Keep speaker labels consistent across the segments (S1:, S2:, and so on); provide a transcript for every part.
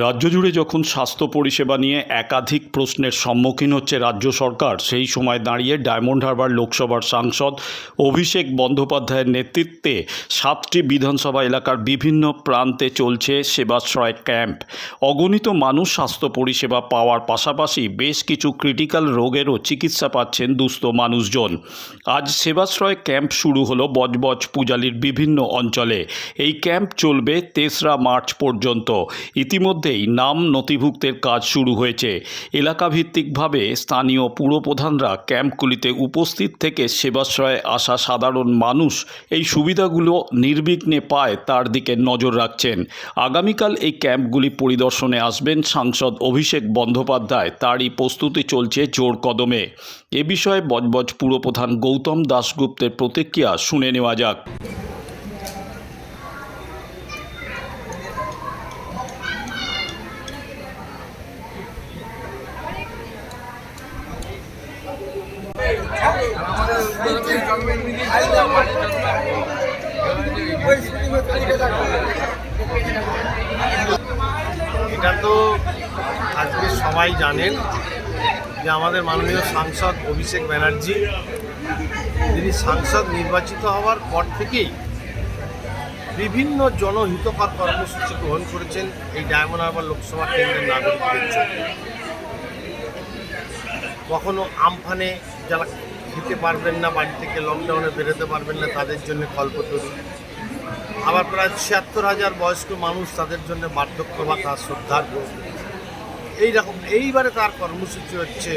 S1: রাজ্য জুড়ে যখন স্বাস্থ্য পরিষেবা নিয়ে একাধিক প্রশ্নের সম্মুখীন হচ্ছে রাজ্য সরকার, সেই সময় দাঁড়িয়ে ডায়মন্ড হারবার লোকসভার সাংসদ অভিষেক বন্দ্যোপাধ্যায়ের নেতৃত্বে সাতটি বিধানসভা এলাকার বিভিন্ন প্রান্তে চলছে সেবাশ্রয় ক্যাম্প। অগণিত মানুষ স্বাস্থ্য পরিষেবা পাওয়ার পাশাপাশি বেশ কিছু ক্রিটিক্যাল রোগেরও চিকিৎসা পাচ্ছেন দুস্থ মানুষজন। আজ সেবাশ্রয় ক্যাম্প শুরু হলো বজবজ পূজালির বিভিন্ন অঞ্চলে। এই ক্যাম্প চলবে তেসরা মার্চ পর্যন্ত। ইতিমধ্যেই নাম নথিভুক্তের কাজ শুরু হয়েছে। এলাকাভিত্তিকভাবে স্থানীয় পুরপ্রধানরা ক্যাম্পগুলিতে উপস্থিত থেকে সেবাশ্রয়ে আসা সাধারণ মানুষ এই সুবিধাগুলো নির্বিঘ্নে পায় তার দিকে নজর রাখছেন। আগামীকাল এই ক্যাম্পগুলি পরিদর্শনে আসবেন সাংসদ অভিষেক বন্দ্যোপাধ্যায়। তারই প্রস্তুতি চলছে জোর কদমে। এ বিষয়ে বজবজ পুরপ্রধান গৌতম দাশগুপ্তের প্রতিক্রিয়া শুনে নেওয়া যাক।
S2: এটা তো আজকে সবাই জানেন যে আমাদের মাননীয় সাংসদ অভিষেক ব্যানার্জি তিনি সাংসদ নির্বাচিত হওয়ার পর থেকেই বিভিন্ন জনহিতকর কর্মসূচি গ্রহণ করেছেন এই ডায়মন্ড হারবার লোকসভা কেন্দ্রের নাগরিকদের জন্য। কখনো আমফানে যারা খেতে পারবেন না, বাড়ি থেকে লকডাউনে বেরোতে পারবেন না, তাদের জন্য কল্পতরু আবার প্রায় ছিয়াত্তর হাজার বয়স্ক মানুষ তাদের জন্য বার্ধক্য ভাতা শ্রদ্ধার্ঘ এইরকম, এইবারে তার কর্মসূচি হচ্ছে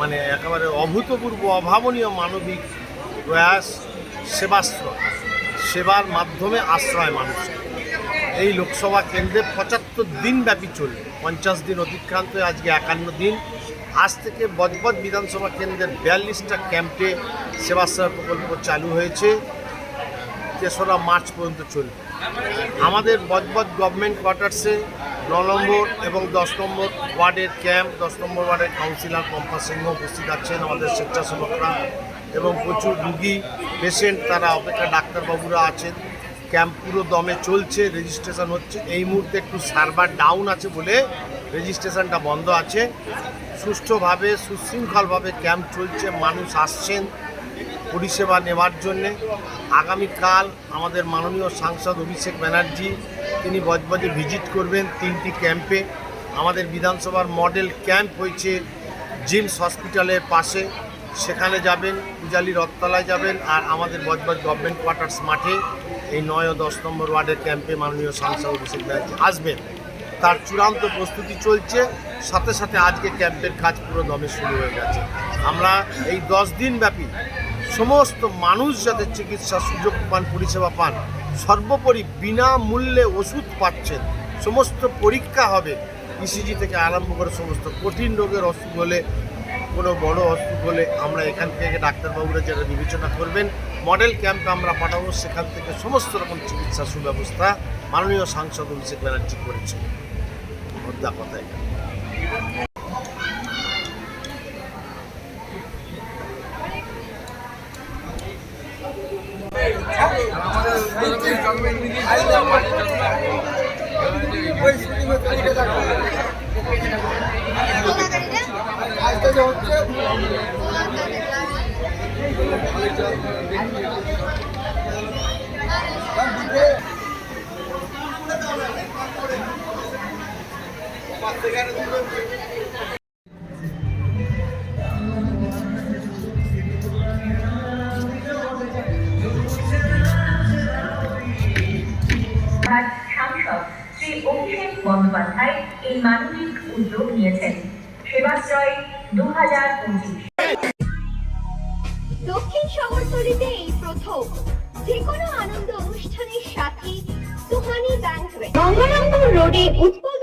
S2: মানে একেবারে অভূতপূর্ব, অভাবনীয় মানবিক প্রয়াস, সেবাশ্রয়। সেবার মাধ্যমে আশ্রয় মানুষ। এই লোকসভা কেন্দ্রে পঁচাত্তর দিন ব্যাপী চলবে। পঞ্চাশ দিন অতিক্রান্ত, আজকে একান্ন দিন। আজ থেকে বজবজ বিধানসভা কেন্দ্রের বিয়াল্লিশটা ক্যাম্পে সেবাশ্রয় প্রকল্প চালু হয়েছে। তেসরা মার্চ পর্যন্ত চলবে। আমাদের বজবজ গভর্নমেন্ট কোয়ার্টার্সে ন নম্বর এবং দশ নম্বর ওয়ার্ডের ক্যাম্প দশ নম্বর ওয়ার্ডের কাউন্সিলর পম্পা সিংহ উপস্থিত আছেন আমাদের স্বেচ্ছাসেবকরা এবং প্রচুর রুগী পেশেন্ট তারা অপেক্ষা ডাক্তারবাবুরা আছেন। ক্যাম্প পুরো দমে চলছে রেজিস্ট্রেশন হচ্ছে। এই মুহূর্তে একটু সার্ভার ডাউন আছে বলে রেজিস্ট্রেশনটা বন্ধ আছে। সুষ্ঠুভাবে, সুশৃঙ্খলভাবে ক্যাম্প চলছে, মানুষ আসছেন পরিষেবা নেওয়ার জন্যে। আগামীকাল আমাদের মাননীয় সাংসদ অভিষেক ব্যানার্জি, তিনি বজবজে ভিজিট করবেন তিনটি ক্যাম্পে। আমাদের বিধানসভার মডেল ক্যাম্প হয়েছে জিমস হসপিটালের পাশে। সেখানে যাবেন, পূজালি রথতলায় যাবেন আর আমাদের বজবজ গভর্নমেন্ট কোয়ার্টার্স মাঠে এই নয় ও দশ নম্বর ওয়ার্ডের ক্যাম্পে মাননীয় সাংসদ অভিষেক ব্যানার্জি আসবেন। তার চূড়ান্ত প্রস্তুতি চলছে। সাথে সাথে আজকে ক্যাম্পের কাজ পুরো দমে শুরু হয়ে গেছে। আমরা এই দশ দিন ব্যাপী সমস্ত মানুষ যাতে চিকিৎসার সুযোগ পান, পরিষেবা পান, সর্বোপরি বিনামূল্যে ওষুধ পাচ্ছেন, সমস্ত পরীক্ষা হবে ইসিজি থেকে আরম্ভ করে সমস্ত কঠিন রোগের অসুখ হলে কোনো বড় অসুখ হলে আমরা এখান থেকে ডাক্তারবাবুরা যারা বিবেচনা করবেন, মডেল ক্যাম্পে আমরা পাঠাবো। সেখান থেকে সমস্ত রকম চিকিৎসা সুব্যবস্থা মাননীয় সাংসদ অভিষেক ব্যানার্জি করেছে মোদ্দা কথা এটা।
S3: আর
S4: দক্ষিণ শহরতলিতে এই প্রথম যে কোনো আনন্দ অনুষ্ঠানের সাথে সুহানি ব্যাংকুয়েট গঙ্গারামপুর রোডে উৎপল